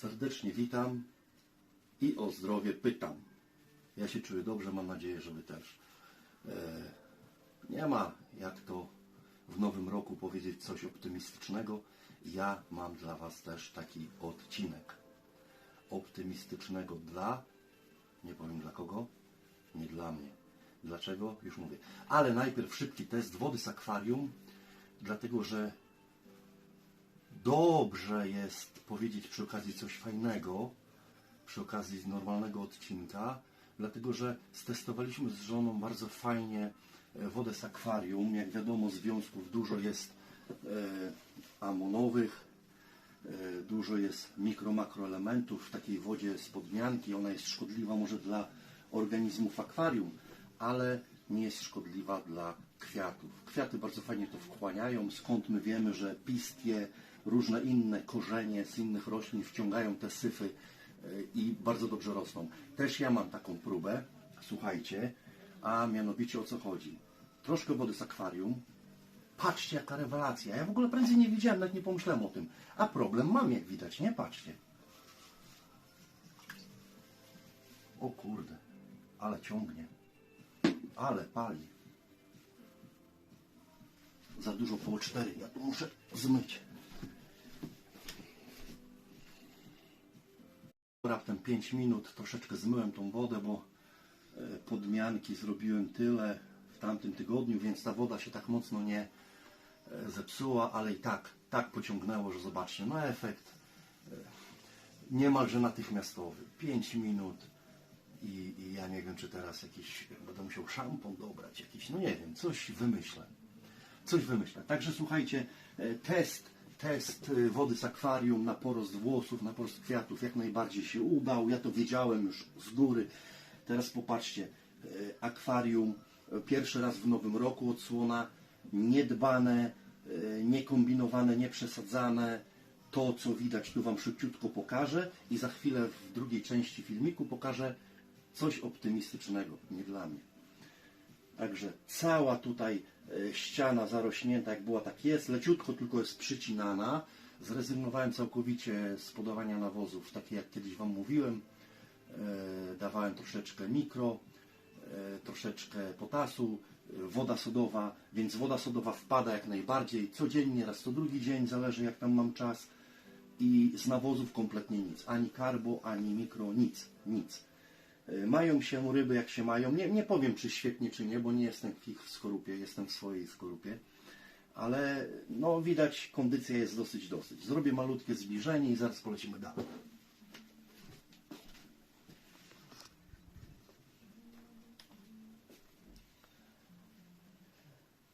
Serdecznie witam i o zdrowie pytam. Ja się czuję dobrze, mam nadzieję, że Wy też. E, nie ma jak to w nowym roku powiedzieć coś optymistycznego. Ja mam dla Was też taki odcinek optymistycznego dla, nie powiem dla kogo, nie dla mnie. Dlaczego? Już mówię. Ale najpierw szybki test wody z akwarium, dlatego że dobrze jest powiedzieć przy okazji coś fajnego, przy okazji normalnego odcinka, dlatego że stestowaliśmy z żoną bardzo fajnie e, wodę z akwarium. Jak wiadomo, związków dużo jest e, amonowych, e, dużo jest mikro, makroelementów w takiej wodzie z podmianki. Ona jest szkodliwa może dla organizmów akwarium, ale nie jest szkodliwa dla kwiatów. Kwiaty bardzo fajnie to wchłaniają, skąd my wiemy, że pistie, różne inne korzenie z innych roślin wciągają te syfy e, i bardzo dobrze rosną. Też ja mam taką próbę, słuchajcie, a mianowicie o co chodzi. Troszkę wody z akwarium, Patrzcie, jaka rewelacja. Ja w ogóle prędzej nie widziałem, nawet nie pomyślałem o tym. A problem mam, jak widać, nie? Patrzcie. O kurde, ale ciągnie. Ale pali. Za dużo po cztery. Ja tu muszę zmyć. Raptem 5 minut troszeczkę zmyłem tą wodę, bo e, podmianki zrobiłem tyle w tamtym tygodniu, więc ta woda się tak mocno nie e, zepsuła, ale i tak, tak pociągnęło, że zobaczcie, no efekt e, niemalże natychmiastowy. 5 minut i, i ja nie wiem, czy teraz jakiś, będę musiał szampon dobrać jakiś, no nie wiem, coś wymyślę. Coś wymyślę. Także słuchajcie, test, test e, wody z akwarium na porost włosów, na porost kwiatów jak najbardziej się udał. Ja to wiedziałem już z góry. Teraz popatrzcie, e, akwarium e, pierwszy raz w nowym roku odsłona, niedbane, niekombinowane, nieprzesadzane. To, co widać, tu Wam szybciutko pokażę i za chwilę w drugiej części filmiku pokażę coś optymistycznego, nie dla mnie. Także cała tutaj ściana zarośnięta, jak była, tak jest. Leciutko tylko jest przycinana. Zrezygnowałem całkowicie z podawania nawozów, takie jak kiedyś Wam mówiłem. E, Dawałem troszeczkę mikro, e, troszeczkę potasu, e, woda sodowa, więc woda sodowa wpada jak najbardziej. Codziennie, raz co drugi dzień, zależy jak tam mam czas. I z nawozów kompletnie nic. Ani karbo, ani mikro, nic, nic. Mają się ryby jak się mają. Nie, nie powiem czy świetnie czy nie, bo nie jestem w ich skorupie, jestem w swojej skorupie. Ale no widać kondycja jest dosyć dosyć. Zrobię malutkie zbliżenie i zaraz polecimy dalej.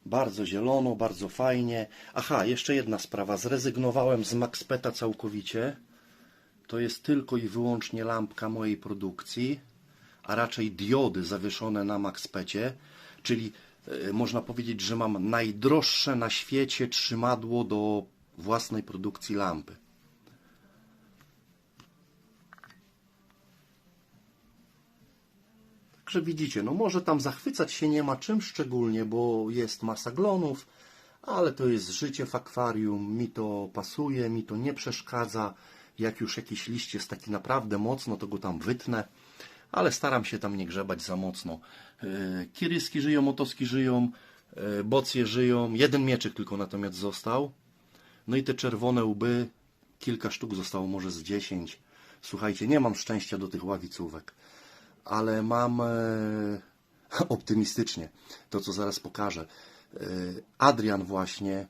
Bardzo zielono, bardzo fajnie. Aha, jeszcze jedna sprawa. Zrezygnowałem z Maxpeta całkowicie. To jest tylko i wyłącznie lampka mojej produkcji, a raczej diody zawieszone na Maxpecie, czyli e, można powiedzieć, że mam najdroższe na świecie trzymadło do własnej produkcji lampy. Także widzicie, no może tam zachwycać się nie ma czym szczególnie, bo jest masa glonów, ale to jest życie w akwarium, mi to pasuje, mi to nie przeszkadza. Jak już jakiś liść jest taki naprawdę mocno, to go tam wytnę, ale staram się tam nie grzebać za mocno. Yy, Kiryski żyją, motoski żyją, yy, bocje żyją, jeden mieczyk tylko natomiast został. No i te czerwone łby, kilka sztuk zostało, może z dziesięć. Słuchajcie, nie mam szczęścia do tych ławicówek ale mam e, optymistycznie to, co zaraz pokażę. E, Adrian właśnie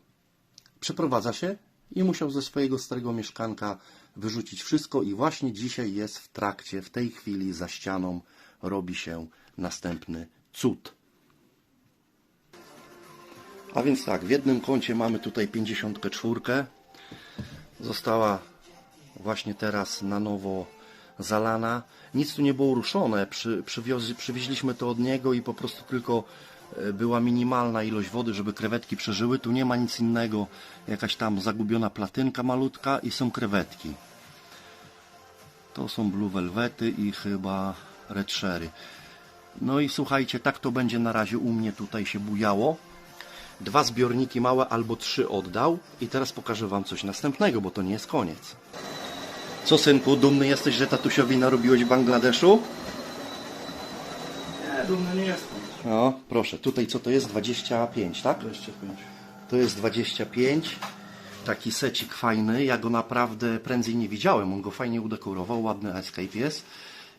przeprowadza się i musiał ze swojego starego mieszkanka wyrzucić wszystko i właśnie dzisiaj jest w trakcie, w tej chwili za ścianą robi się następny cud. A więc tak, w jednym kącie mamy tutaj 54. Została właśnie teraz na nowo zalana. Nic tu nie było ruszone. Przy, przywieźliśmy to od niego i po prostu tylko była minimalna ilość wody, żeby krewetki przeżyły. Tu nie ma nic innego. Jakaś tam zagubiona platynka malutka i są krewetki. To są Blue Velvety i chyba Red Sherry. No i słuchajcie, tak to będzie na razie u mnie tutaj się bujało. Dwa zbiorniki małe albo trzy oddał i teraz pokażę Wam coś następnego, bo to nie jest koniec. Co synku, dumny jesteś, że tatusiowi narobiłeś w Bangladeszu? Dumny nie jestem. No, proszę, tutaj co to jest? 25, tak? 25. To jest 25. Taki secik fajny. Ja go naprawdę prędzej nie widziałem. On go fajnie udekorował. Ładny escape jest.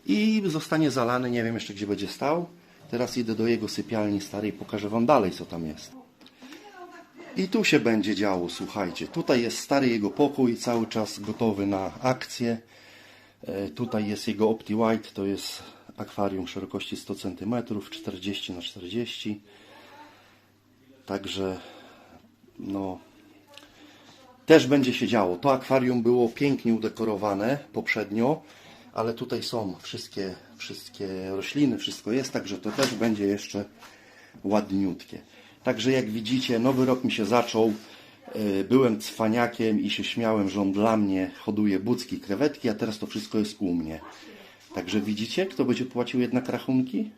I zostanie zalany. Nie wiem jeszcze gdzie będzie stał. Teraz idę do jego sypialni starej. Pokażę Wam dalej co tam jest. I tu się będzie działo, słuchajcie. Tutaj jest stary jego pokój, cały czas gotowy na akcję. E, Tutaj jest jego Opti White, to jest akwarium szerokości 100 cm, 40 na 40 Także no też będzie się działo. To akwarium było pięknie udekorowane poprzednio, ale tutaj są wszystkie, wszystkie rośliny, wszystko jest, także to też będzie jeszcze ładniutkie. Także jak widzicie, nowy rok mi się zaczął. E, Byłem cwaniakiem i się śmiałem, że on dla mnie hoduje bucki, krewetki, a teraz to wszystko jest u mnie. Także widzicie, kto będzie płacił jednak rachunki?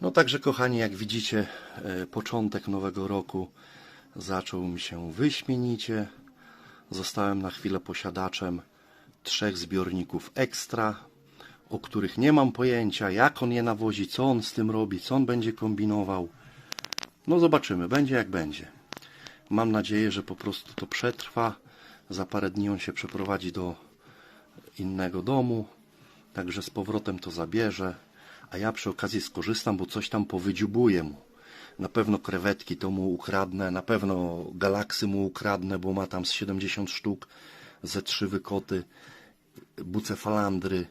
No także kochani, jak widzicie, e, początek nowego roku zaczął mi się wyśmienicie. Zostałem na chwilę posiadaczem trzech zbiorników ekstra, o których nie mam pojęcia, jak on je nawozi, co on z tym robi, co on będzie kombinował. No zobaczymy, będzie jak będzie. Mam nadzieję, że po prostu to przetrwa. Za parę dni on się przeprowadzi do innego domu, także z powrotem to zabierze, a ja przy okazji skorzystam, bo coś tam powydziubuję mu. Na pewno krewetki to mu ukradnę, na pewno galaksy mu ukradnę, bo ma tam z 70 sztuk, ze trzy wykoty, bucefalandry.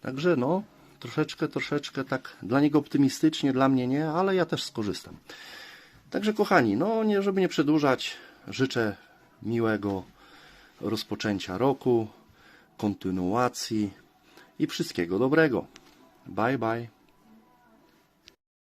Także no, troszeczkę, troszeczkę tak dla niego optymistycznie, dla mnie nie, ale ja też skorzystam. Także kochani, no nie, żeby nie przedłużać, życzę miłego rozpoczęcia roku, kontynuacji i wszystkiego dobrego. Bye bye.